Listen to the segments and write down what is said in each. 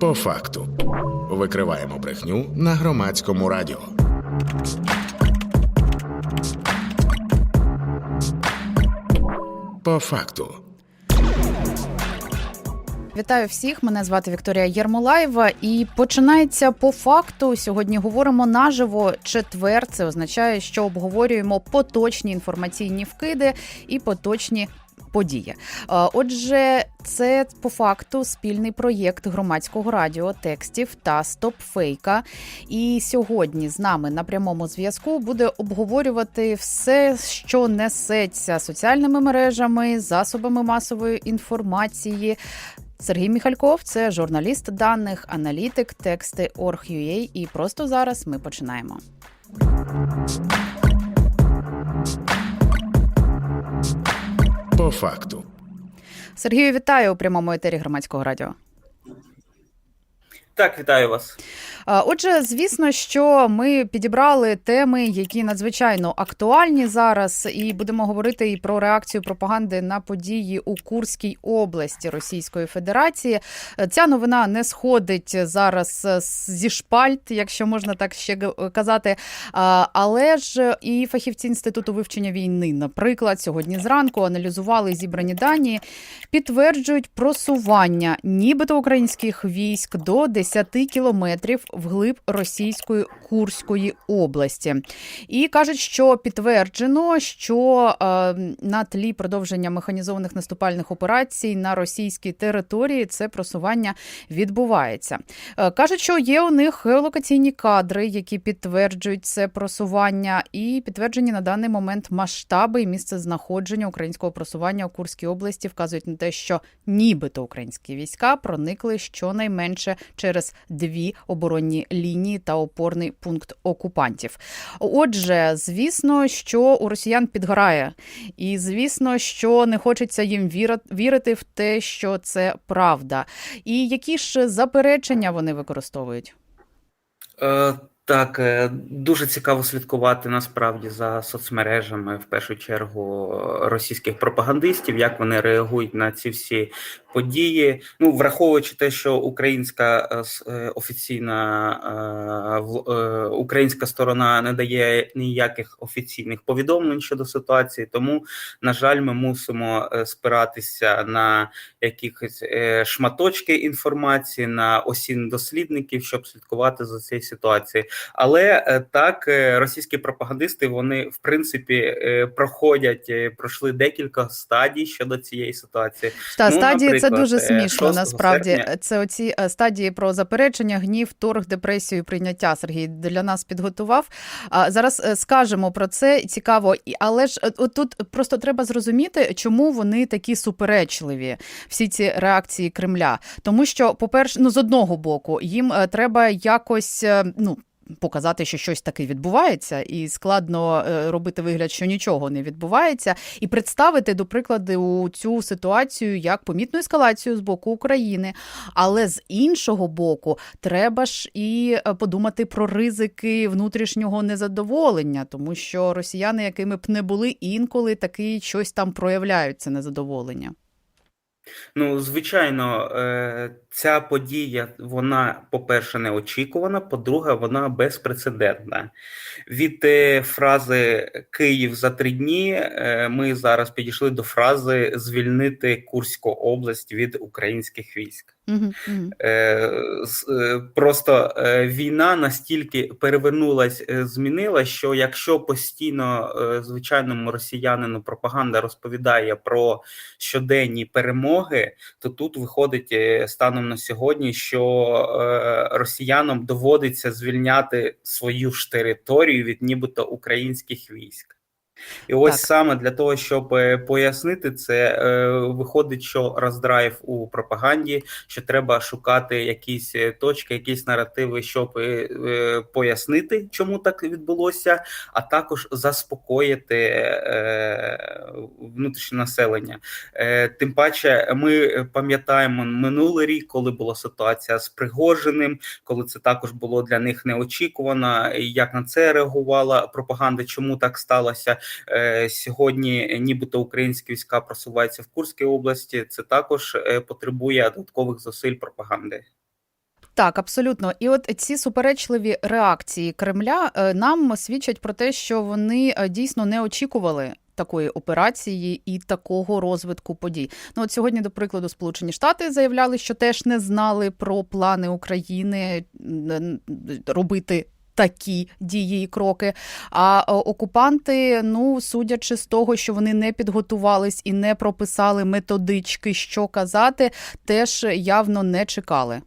По факту. Викриваємо брехню на громадському радіо. По факту. Вітаю всіх! Мене звати Вікторія Єрмолаєва. І починається по факту. Сьогодні говоримо наживо четвер. Це означає, що обговорюємо поточні інформаційні вкиди і поточні. Події. Е, Отже, це по факту спільний проєкт громадського радіо, текстів та стопфейка. І сьогодні з нами на прямому зв'язку буде обговорювати все, що несеться соціальними мережами, засобами масової інформації, Сергій Міхальков це журналіст даних, аналітик, тексти Org.ua. І просто зараз ми починаємо. По факту. Сергію, вітаю у прямому етері громадського радіо. Так, вітаю вас. Отже, звісно, що ми підібрали теми, які надзвичайно актуальні зараз, і будемо говорити і про реакцію пропаганди на події у Курській області Російської Федерації. Ця новина не сходить зараз е, зі шпальт, якщо можна так ще казати. Але ж і фахівці інституту вивчення війни, наприклад, сьогодні зранку аналізували зібрані дані, підтверджують просування нібито українських військ до 10 кілометрів вглиб російської Курської області. І кажуть, що підтверджено, що е, на тлі продовження механізованих наступальних операцій на російській території це просування відбувається. Е, кажуть, що є у них геолокаційні кадри, які підтверджують це просування, і підтверджені на даний момент масштаби і місце знаходження українського просування у Курській області вказують на те, що нібито українські війська проникли щонайменше через дві оборонні лінії та опорний пункт окупантів. Отже, звісно, що у росіян підгорає, і звісно, що не хочеться їм вірити в те, що це правда. І які ж заперечення вони використовують? Так, е, дуже цікаво слідкувати насправді за соцмережами, в першу чергу е, російських пропагандистів, як вони реагують на ці всі події. Ну, враховуючи те, що українська е, офіційна українська сторона не дає ніяких офіційних повідомлень щодо ситуації, тому на жаль, ми мусимо спиратися на якихось е, шматочки інформації, на осін дослідників, щоб слідкувати за цією ситуацією. Але е, так, е, російські пропагандисти вони в принципі е, проходять, пройшли декілька стадій щодо цієї ситуації. Та Ну, стадії це дуже смішно. Насправді серпня- це оці стадії про заперечення, гнів, торг, депресію, прийняття. Сергій для нас підготував. А зараз скажемо про це. Цікаво, але ж тут просто треба зрозуміти, чому вони такі суперечливі. Всі ці реакції Кремля. Тому що, по перше, ну з одного боку, їм треба якось ну. Показати, що щось таке відбувається, і складно е, робити вигляд, що нічого не відбувається, і представити, до прикладу, цю ситуацію як помітну ескалацію з боку України. Але з іншого боку, треба ж і е, подумати про ризики внутрішнього незадоволення, тому що росіяни, якими б не були, інколи таки щось там проявляють це незадоволення. Ну, звичайно, е, ця подія, вона, по-перше, неочікувана, по-друге, вона безпрецедентна. Від е, фрази Київ за три дні е, ми зараз підійшли до фрази звільнити Курську область від українських військ. Е, е, Просто е, війна настільки перевернулась, змінила, що якщо постійно звичайному росіянину пропаганда розповідає про щоденні перемоги, то тут виходить станом на сьогодні, що росіянам доводиться звільняти свою ж територію від нібито українських військ. І ось Так. саме для того, щоб е, пояснити це, е, виходить, що роздрайв у пропаганді, що треба шукати якісь е, точки, якісь наративи, щоб пояснити, чому так відбулося, а також заспокоїти внутрішнє населення. Тим паче, ми пам'ятаємо минулий рік, коли була ситуація з Пригожиним, коли це також було для них неочікувано, як на це реагувала пропаганда, чому так сталося. Е, сьогодні, нібито українські війська просуваються в Курській області, це також е, потребує додаткових зусиль пропаганди. Так, абсолютно. І от ці суперечливі реакції Кремля е, нам свідчать про те, що вони е, дійсно не очікували. Такої операції і такого розвитку подій. Ну от сьогодні, до прикладу, Сполучені Штати заявляли, що теж не знали про плани України робити такі дії і кроки. А е, окупанти, ну судячи з того, що вони не підготувались і не прописали методички, що казати, теж явно не чекали.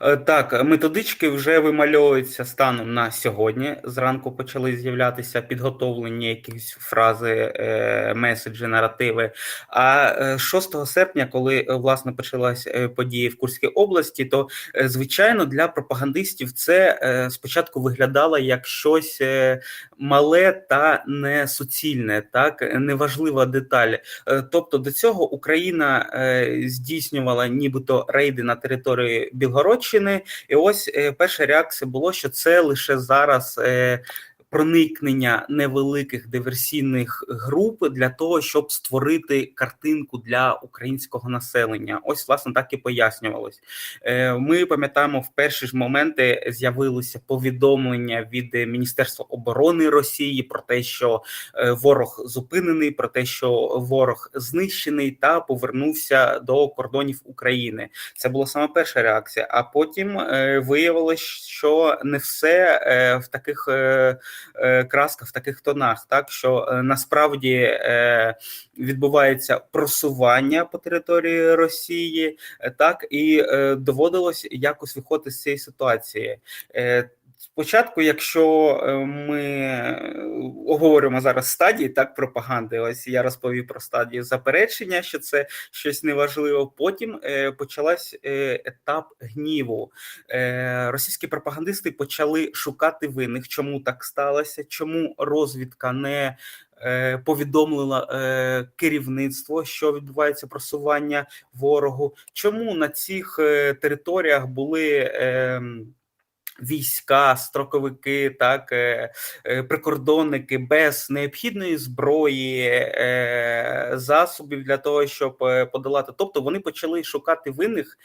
Е, Так, методички вже вимальовуються станом на сьогодні. Зранку почали з'являтися підготовлені якісь фрази, е, меседжі, наративи. А е, 6 серпня, коли е, власне почалась е, події в Курській області, то е, звичайно для пропагандистів це е, спочатку виглядало як щось е, мале та не суцільне, так неважлива деталь. Е, Тобто до цього Україна е, здійснювала нібито рейди на території Білгородщини, і ось е, перша реакція було, що це лише зараз. Проникнення невеликих диверсійних груп для того, щоб створити картинку для українського населення. Ось власне так і пояснювалось. Е, Ми пам'ятаємо, в перші ж моменти з'явилися повідомлення від Міністерства оборони Росії про те, що е, ворог зупинений, про те, що ворог знищений та повернувся до кордонів України. Це була саме перша реакція. А потім е, виявилось, що не все в таких е, е, в таких тонах, так що е, насправді е, відбувається просування по території Росії, так і доводилось якось виходити з цієї ситуації. Спочатку, якщо е, ми е, оговоримо зараз стадії так пропаганди, ось я розповів про стадію заперечення, що це щось неважливо. Потім е, почалась етап гніву. Російські пропагандисти почали шукати винних, чому так сталося, чому розвідка не повідомила керівництво, що відбувається просування ворогу, чому на цих територіях були. Війська, строковики, так е, е, прикордонники без необхідної зброї, е, засобів для того, щоб подолати. Тобто вони почали шукати винних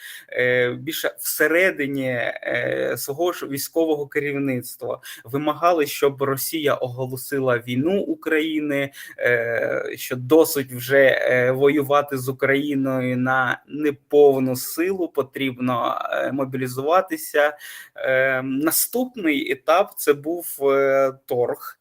більше всередині свого ж військового керівництва. Вимагали, щоб Росія оголосила війну України, що досить вже воювати з Україною на неповну силу, потрібно мобілізуватися. Е, Наступний етап це був е, торг.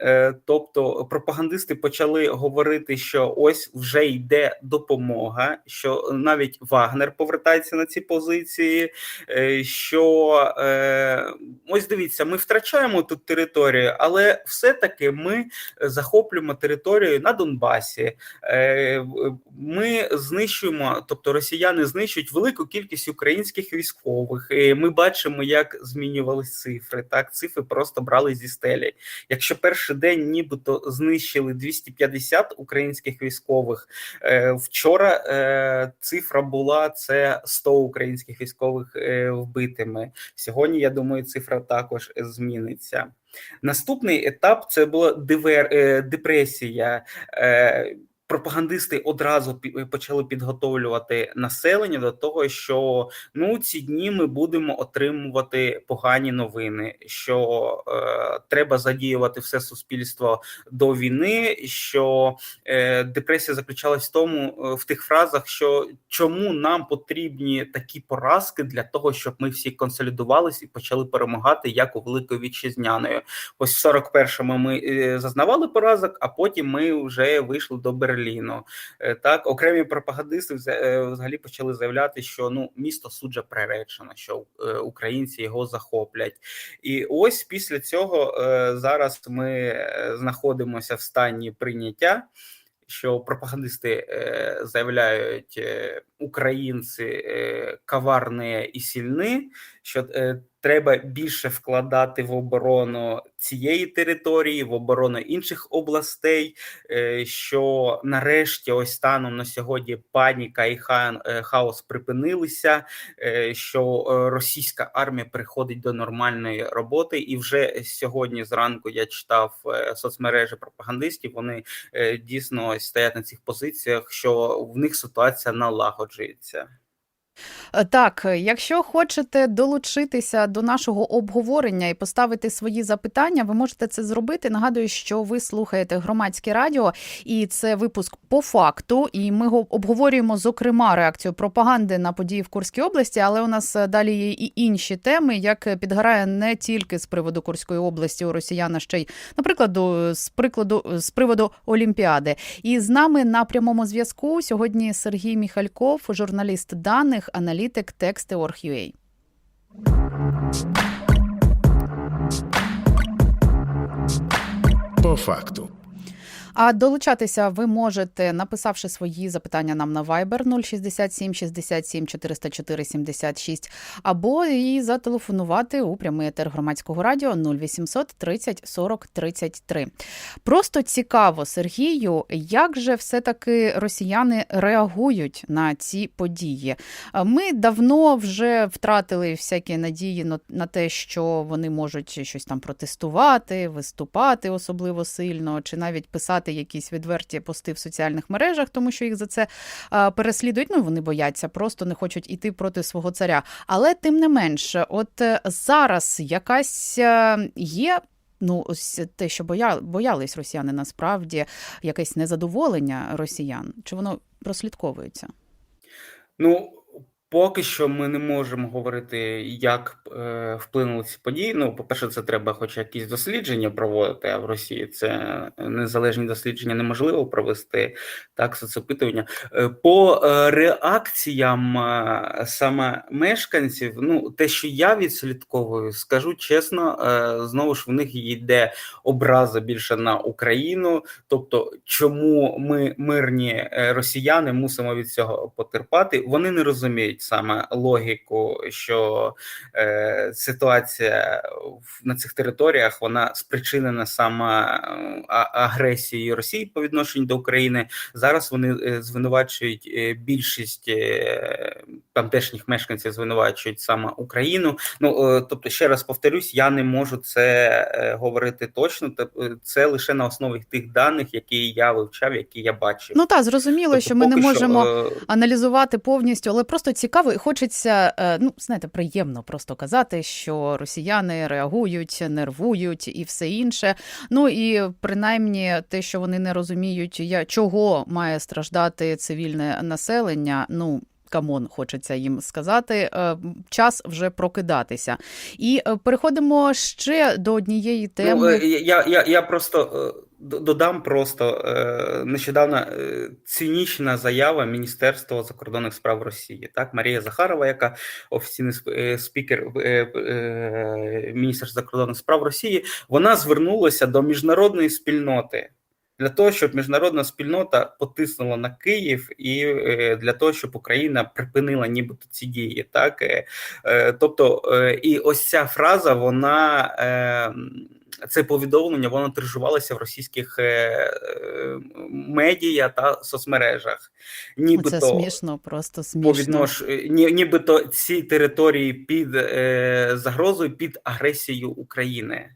Е, Тобто пропагандисти почали говорити, що ось вже йде допомога, що навіть Вагнер повертається на ці позиції. е, Що е, ось дивіться, ми втрачаємо тут територію, але все-таки ми захоплюємо територію на Донбасі. Ми знищуємо, тобто росіяни знищують велику кількість українських військових. І Ми бачимо, як змінювалися цифри. Так, цифри просто брали зі стелі. Якщо перший день нібито знищили 250 українських військових, е, вчора е, цифра була це 100 українських військових е, вбитими. Сьогодні, я думаю, цифра також зміниться. Наступний етап це була дивер, депресія. Е, Пропагандисти одразу почали підготовлювати населення до того, що ну ці дні ми будемо отримувати погані новини, що е, треба задіювати все суспільство до війни. Що е, депресія заключалась в тому, е, в тих фразах, що чому нам потрібні такі поразки для того, щоб ми всі консолідувались і почали перемагати як у Великої Вітчизняної. Ось в 41-му ми е, зазнавали поразок, а потім ми вже вийшли до Берліну. Е, Так, окремі пропагандисти е, взагалі почали заявляти, що ну місто суджа приречено, що е, українці його захоплять. І ось після цього зараз ми знаходимося в стані прийняття. Що пропагандисти заявляють, українці е, коварні і сильні, що е, треба більше вкладати в оборону цієї території, в оборону інших областей. е, Що нарешті, ось станом на сьогодні, паніка і ха- хаос припинилися, що російська армія приходить до нормальної роботи, і вже сьогодні зранку я читав соцмережі пропагандистів. Вони дійсно стоять на цих позиціях, що в них ситуація налагоджується. Е, Так, якщо хочете долучитися до нашого обговорення і поставити свої запитання, ви можете це зробити. Нагадую, що ви слухаєте громадське радіо, і це випуск по факту. І ми обговорюємо зокрема реакцію пропаганди на події в Курській області. Але у нас е, далі є і інші теми, як підгорає не тільки з приводу Курської області у росіян, а ще й, наприклад, з прикладу з приводу Олімпіади. І з нами на прямому зв'язку сьогодні Сергій Міхальков, журналіст даних, аналітик тексти.org.ua. По факту. А долучатися ви можете, написавши свої запитання нам на Viber 067 67 404 76, або і зателефонувати у прямий етер громадського радіо 0800 30 40 33. Просто цікаво, Сергію, як же все-таки росіяни реагують на ці події? Ми давно вже втратили всякі надії на- те, що вони можуть щось там протестувати, виступати особливо сильно, чи навіть писати якісь відверті пости в соціальних мережах, тому що їх за це переслідують. Ну вони бояться, просто не хочуть іти проти свого царя. Але тим не менше, от е, зараз якась е, є. Ну, ось те, що боя... боялись росіяни, насправді якесь незадоволення росіян, чи воно прослідковується? Ну, поки що ми не можемо говорити, як е, вплинули ці події. Ну, по-перше, це треба хоч якісь дослідження проводити, а в Росії це незалежні дослідження неможливо провести, так, соцопитування. Е, По е, реакціям е, саме мешканців, ну, те, що я відслідковую, скажу чесно, е, знову ж в них йде образа більше на Україну, тобто, чому ми мирні росіяни мусимо від цього потерпати, вони не розуміють саме логіку, що е, ситуація в- на цих територіях вона спричинена саме е, агресією Росії по відношенню до України. Зараз вони е, звинувачують е, більшість тамтешніх мешканців, звинувачують саме Україну. Ну е, тобто, ще раз повторюсь, я не можу це говорити точно. Це лише на основі тих даних, які я вивчав, які я бачив. Ну так, зрозуміло, Тобто що ми не можемо. е, аналізувати повністю, але просто цікаво, і хочеться, е, ну знаєте, приємно просто казати, що росіяни реагують, нервують і все інше. Ну і принаймні те, що вони не розуміють, я чого має страждати цивільне населення. Ну. Камон, хочеться їм сказати, Е, час вже прокидатися. І е, переходимо ще до однієї Ну, теми. е, я, я, я просто додам просто нещодавно цинічна заява Міністерства закордонних справ Росії. Так, Марія Захарова, яка офіційний сп- спікер Міністерства закордонних справ Росії, вона звернулася до міжнародної спільноти. Для того щоб міжнародна спільнота потиснула на Київ, і е, для того, щоб Україна припинила нібито ці дії, так е, е, тобто, і ось ця фраза, вона це повідомлення, воно тиржувалося в російських медіа та соцмережах. Нібито Це смішно, просто смішно. віднош... ні, нібито ці території під загрозою під агресією України.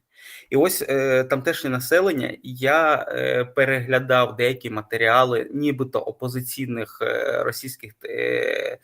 І ось е, тамтешнє населення. Я е, переглядав деякі матеріали, нібито опозиційних е, російських е,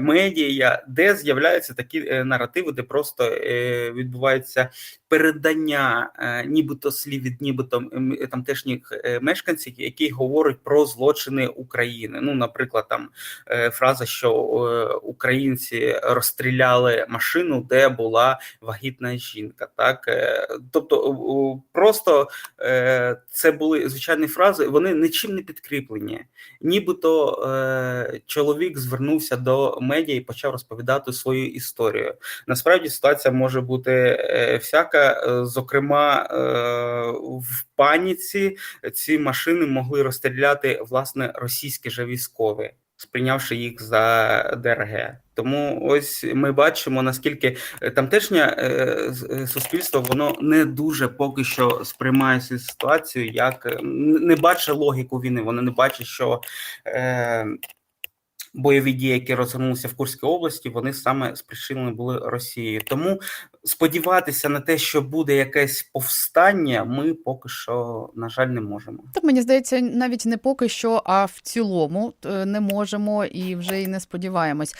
медіа, де з'являються такі е, наративи, де просто е, відбувається передання е, нібито слів від нібито тамтешніх е, мешканців, які говорять про злочини України. Ну, наприклад, там е, фраза, що е, українці розстріляли машину, де була вагітна жінка. Так, е, тобто, просто е, це були звичайні фрази, вони нічим не підкріплені. Нібито е, чоловік звернувся до медіа і почав розповідати свою історію. Насправді ситуація може бути е, всяка. Е, Зокрема, е, в паніці ці машини могли розстріляти власне російські же військові. сприйнявши їх за ДРГ. Тому ось ми бачимо, наскільки тамтешнє суспільство воно не дуже поки що сприймає цю ситуацію, як не бачить логіку війни. Воно не бачить, що е, бойові дії, які розгорнулися в Курській області, вони саме спричинені були Росією. Тому сподіватися на те, що буде якесь повстання, ми поки що, на жаль, не можемо. Так мені здається, навіть не поки що, а в цілому е, не можемо і вже й не сподіваємось.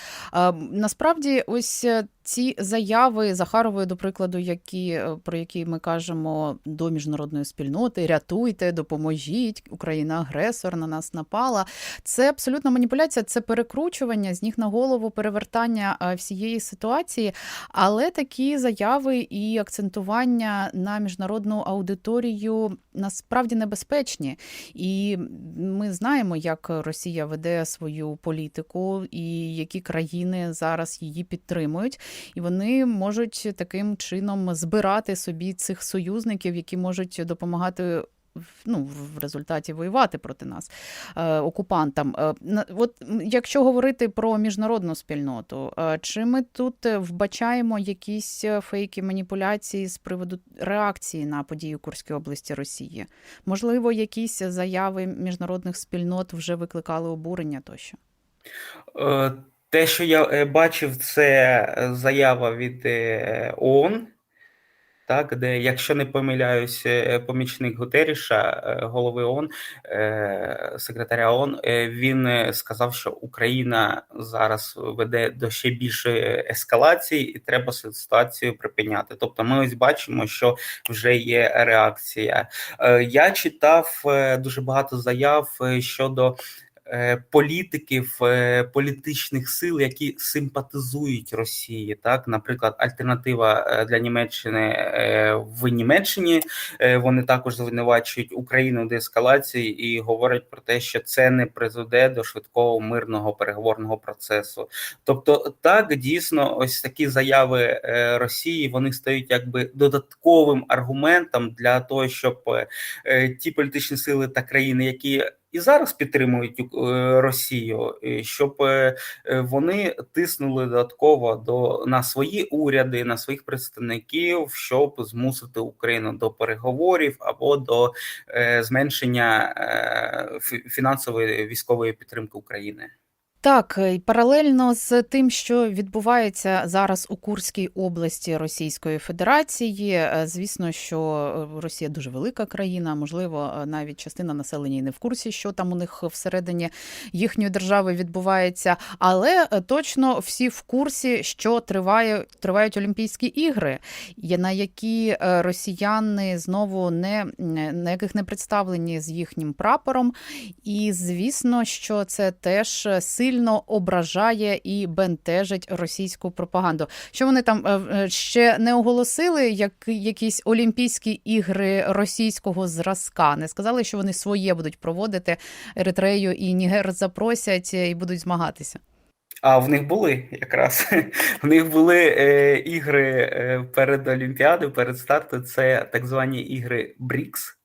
Насправді, ось е, ці заяви Захарової, до прикладу, які е, про які ми кажемо до міжнародної спільноти: рятуйте, допоможіть, Україна агресор на нас напала. Це абсолютна маніпуляція, це перекручування з ніг на голову, перевертання е, всієї ситуації. Але такі заяви і акцентування на міжнародну аудиторію насправді небезпечні. І ми знаємо, як Росія веде свою політику і які країни зараз її підтримують, і вони можуть таким чином збирати собі цих союзників, які можуть допомагати. Ну, в результаті воювати проти нас е, окупантам. Е, От якщо говорити про міжнародну спільноту, е, чи ми тут вбачаємо якісь фейки маніпуляції з приводу реакції на події Курській області Росії? Можливо, якісь заяви міжнародних спільнот вже викликали обурення тощо? Те, що я бачив, це заява від ООН, так, де, якщо не помиляюсь, е, помічник Гутеріша, е, голови ООН, е, секретаря ООН, він сказав, що Україна зараз веде до ще більшої ескалації, і треба ситуацію припиняти. Тобто, ми ось бачимо, що вже є реакція. Я читав дуже багато заяв щодо політиків, е, політичних сил, які симпатизують Росії. Так, наприклад, альтернатива е, для Німеччини е, в Німеччині. е, Вони також звинувачують Україну деескалації і говорять про те, що це не призведе до швидкого мирного переговорного процесу. Тобто, так дійсно, ось такі заяви е, Росії вони стають якби додатковим аргументом для того, щоб е, е, ті політичні сили та країни, які і зараз підтримують е, Росію, е, щоб е, вони тиснули додатково до на свої уряди, на своїх представників, щоб змусити Україну до переговорів або до зменшення фінансової військової підтримки України. Так, і паралельно з тим, що відбувається зараз у Курській області Російської Федерації, е, звісно, що е, Росія дуже велика країна, можливо, е, навіть частина населення і не в курсі, що там у них всередині їхньої держави відбувається. Але е, точно всі в курсі, що триває тривають Олімпійські ігри, на які е, росіяни знову не на яких не представлені з їхнім прапором. І звісно, що це теж сильно ображає і бентежить російську пропаганду. Що вони там е, е, ще не оголосили, як якісь Олімпійські ігри російського зразка. Не сказали, що вони своє будуть проводити Еритрею і Нігер запросять і будуть змагатися. А в них були якраз в них були е, ігри е, перед Олімпіадою, перед стартом. Це так звані ігри БРІКС, е,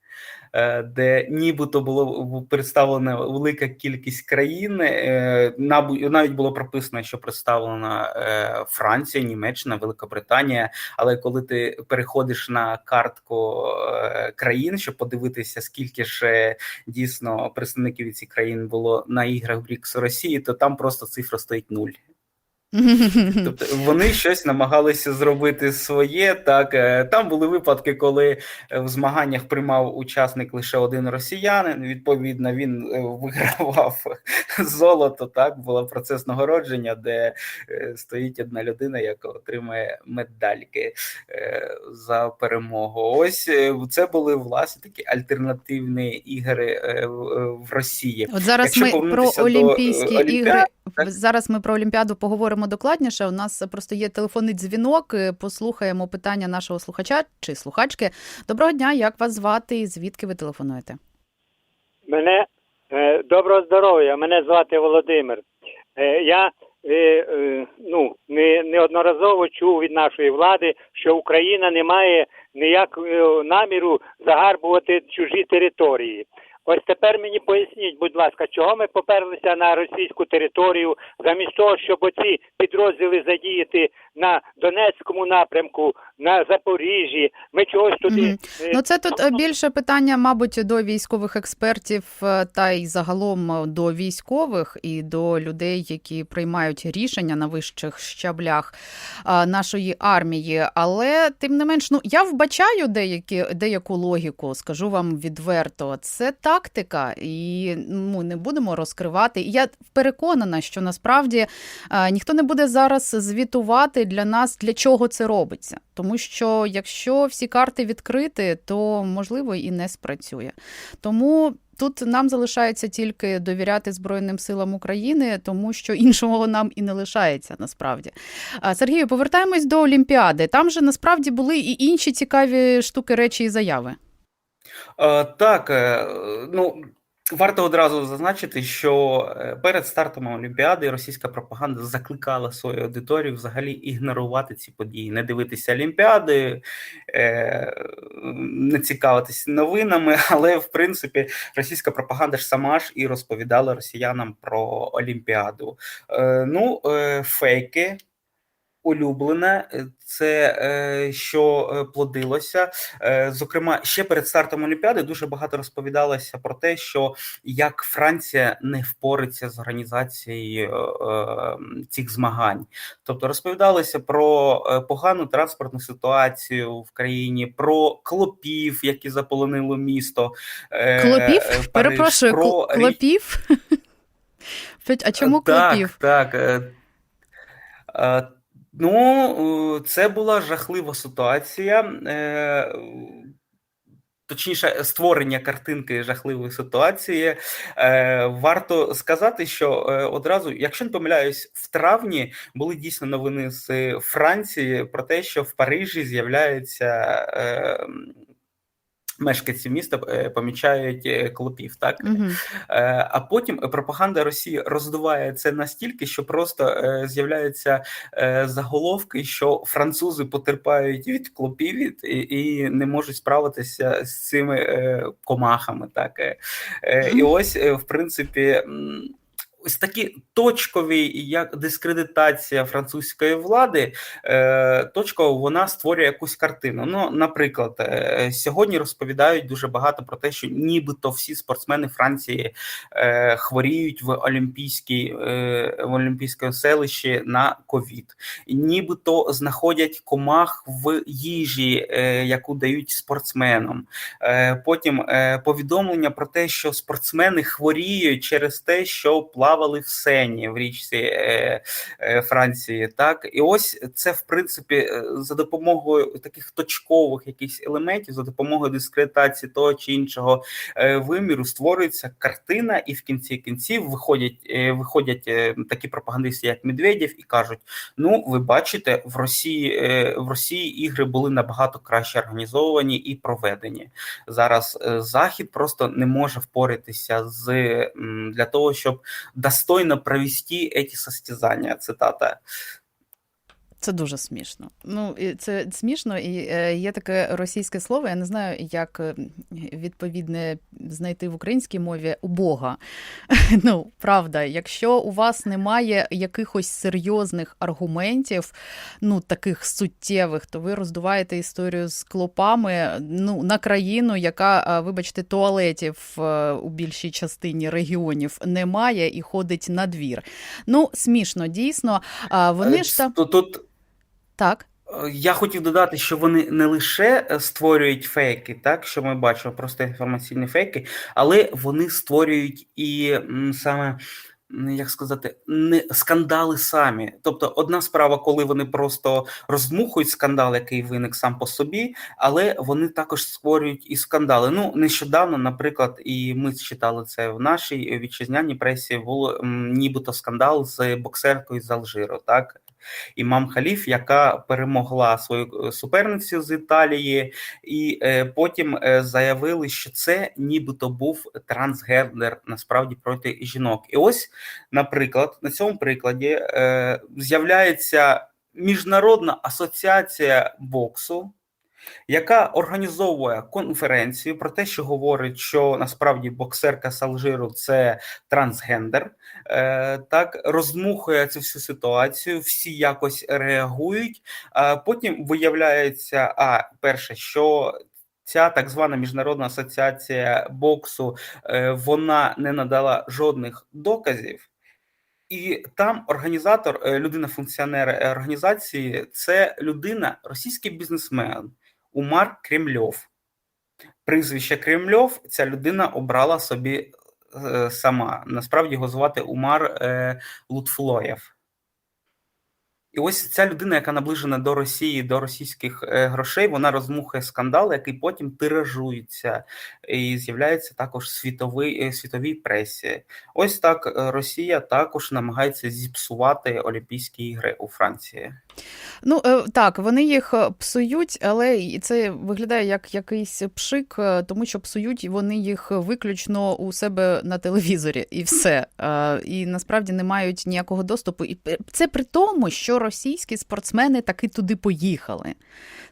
де нібито було представлена велика кількість країн. Е, навіть було прописано, що представлена е, Франція, Німеччина, Великобританія. Але коли ти переходиш на картку е, країн, щоб подивитися, скільки ж е, дійсно представників цих країн було на іграх БРІКС Росії, то там просто цифра стоїть нуль. Тобто вони щось намагалися зробити своє. Так е, там були випадки, коли е, в змаганнях приймав учасник лише один росіянин. Відповідно, він е, вигравав золото. Так було процес нагородження, де стоїть одна людина, яка отримує медальки за перемогу. Ось це були власне такі альтернативні ігри в- Росії. От зараз Якщо ми про Олімпійські ігри. так. Зараз ми про Олімпіаду поговоримо докладніше. У нас просто є телефонний дзвінок. е, Послухаємо питання нашого слухача чи слухачки. Доброго дня, як вас звати і звідки ви телефонуєте? Мене е, доброго здоров'я. Мене звати Володимир. Е, я ну не, неодноразово чув від нашої влади, що Україна не має ніякого наміру загарбувати чужі території. Ось тепер мені поясніть, будь ласка, чого ми поперлися на російську територію, замість того, щоб оці підрозділи задіяти на Донецькому напрямку, на Запоріжжі. Ми чогось туди. Е, Ну, це тут е, більше питання, мабуть, до військових експертів е, та й загалом е, до військових і до людей, які приймають рішення на вищих щаблях нашої армії. Але тим не менш, ну я вбачаю деякі деяку логіку, скажу вам відверто. Це тактика, і ну не будемо розкривати. І Я переконана, що насправді а, ніхто не буде зараз звітувати для нас, для чого це робиться. Тому що якщо всі карти відкрити, то можливо і не спрацює. Тому тут нам залишається тільки довіряти Збройним силам України, тому що іншого нам і не лишається насправді. А, Сергію, повертаємось до Олімпіади. Там же насправді були і інші цікаві штуки, речі і заяви. Е, Так, е, ну варто одразу зазначити, що е, перед стартом Олімпіади російська пропаганда закликала свою аудиторію взагалі ігнорувати ці події, не дивитися Олімпіади, не цікавитися новинами. Але в принципі російська пропаганда ж сама ж і розповідала росіянам про Олімпіаду. Ну, фейки. Улюблене, це е, що е, плодилося. Е, Зокрема, ще перед стартом Олімпіади дуже багато розповідалося про те, що як Франція не впорається з організацією е, е, цих змагань. Тобто розповідалося про погану транспортну ситуацію в країні, про клопів, які заполонили місто. Клопів? Париж, Перепрошую, про клопів? А чому так, клопів? Так. е, Ну, е, це була жахлива ситуація. е, Точніше, створення картинки жахливої ситуації. Е, Варто сказати, що одразу, якщо не помиляюсь, в травні були дійсно новини з Франції про те, що в Парижі з'являється. Мешканці міста е, помічають е, клопів. Так Угу. А потім пропаганда Росії роздуває це настільки, що просто з'являються заголовки, що французи потерпають від клопів і, не можуть справитися з цими комахами. Так і ось, в принципі. Ось такі точкові, як дискредитація французької влади, е, точково вона створює якусь картину. Ну, наприклад, е, сьогодні розповідають дуже багато про те, що нібито всі спортсмени Франції е, хворіють в олімпійській в олімпійському селищі на ковід, нібито знаходять комах в їжі, яку дають спортсменам. Потім повідомлення про те, що спортсмени хворіють через те, що плавали в Сені в річці е, е, Франції. Так, і ось це в принципі е, за допомогою таких точкових якихось елементів, за допомогою дискредитації того чи іншого е, виміру створюється картина, і в кінці кінців виходять, е, виходять е, такі пропагандисти, як Медведєв, і кажуть: ну, ви бачите, в Росії е, в Росії ігри були набагато краще організовані і проведені. Зараз е, Захід просто не може впоратися з для того, щоб достойно провести эти состязания, Цитата. Це дуже смішно. Ну це смішно, і е, є таке російське слово. Я не знаю, як е, відповідне знайти в українській мові убога. Ну, правда, якщо у вас немає якихось серйозних аргументів, ну таких суттєвих, то ви роздуваєте історію з клопами ну, на країну, яка, е, вибачте, туалетів у більшій частині регіонів немає і ходить на двір. Ну, смішно, дійсно. Вони ж там тут так. Е, Я хотів додати, що вони не лише е, створюють фейки, так що ми бачимо просто інформаційні фейки, але вони створюють і саме. Як сказати, не скандали самі. Тобто, одна справа, коли вони просто роздмухують скандал, який виник сам по собі, але вони також створюють і скандали. Ну нещодавно, наприклад, і ми читали це в нашій вітчизняній пресі. Було нібито скандал з боксеркою з Алжиру, так Імам Халіф, яка перемогла свою е, суперницю з Італії, і е, потім е, заявили, що це нібито був трансгендер насправді проти жінок. І ось, наприклад, на цьому прикладі з'являється міжнародна асоціація боксу. Яка організовує конференцію про те, що говорить, що насправді боксерка з Алжиру це трансгендер. Е, так роздмухує цю всю ситуацію, всі якось реагують. А потім виявляється, а перше, що ця так звана міжнародна асоціація боксу е, вона не надала жодних доказів. І там організатор, е, людина-функціонер е, організації, це людина, російський бізнесмен Умар Кремльов. Прізвище Кремльов ця людина обрала собі е, сама. Насправді його звати Умар е, Лутфлоєв. І ось ця людина, яка наближена до Росії, до російських е, грошей, вона розмухує скандал, який потім тиражується і з'являється також світовий, світовій пресі. Ось так Росія також намагається зіпсувати Олімпійські ігри у Франції. Ну е, так, вони їх е, псують, але це виглядає як якийсь пшик, е, тому що псують вони їх виключно у себе на телевізорі, і все. І насправді не мають ніякого доступу. І це при тому, що російські спортсмени таки туди поїхали.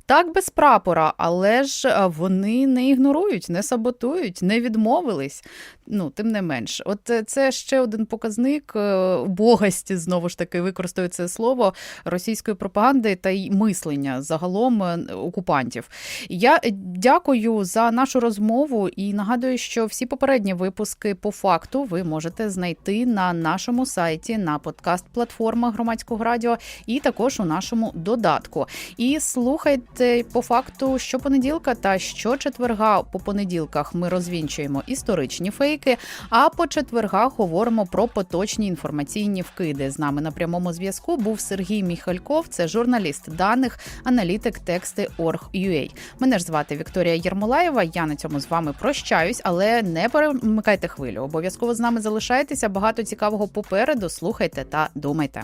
Так, без прапора, але ж е, вони не ігнорують, не саботують, не відмовились. Ну, тим не менш, от е, це ще один показник е, богості, знову ж таки, використаю це слово російської пропаганди та й мислення загалом окупантів. Я дякую за нашу розмову і нагадую, що всі попередні випуски по факту ви можете знайти на нашому сайті, на подкаст-платформах громадського радіо і також у нашому додатку. І слухайте по факту щопонеділка та щочетверга по понеділках ми розвінчуємо історичні фейки. А по четвергах говоримо про поточні інформаційні вкиди. З нами на прямому зв'язку був Сергій Міхальков, це журналіст даних, аналітик тексти Org.ua. Мене ж звати Вікторія Єрмолаєва. Я на цьому з вами прощаюсь, але не перемикайте хвилю. Обов'язково з нами залишайтеся. Багато цікавого попереду. Слухайте та думайте.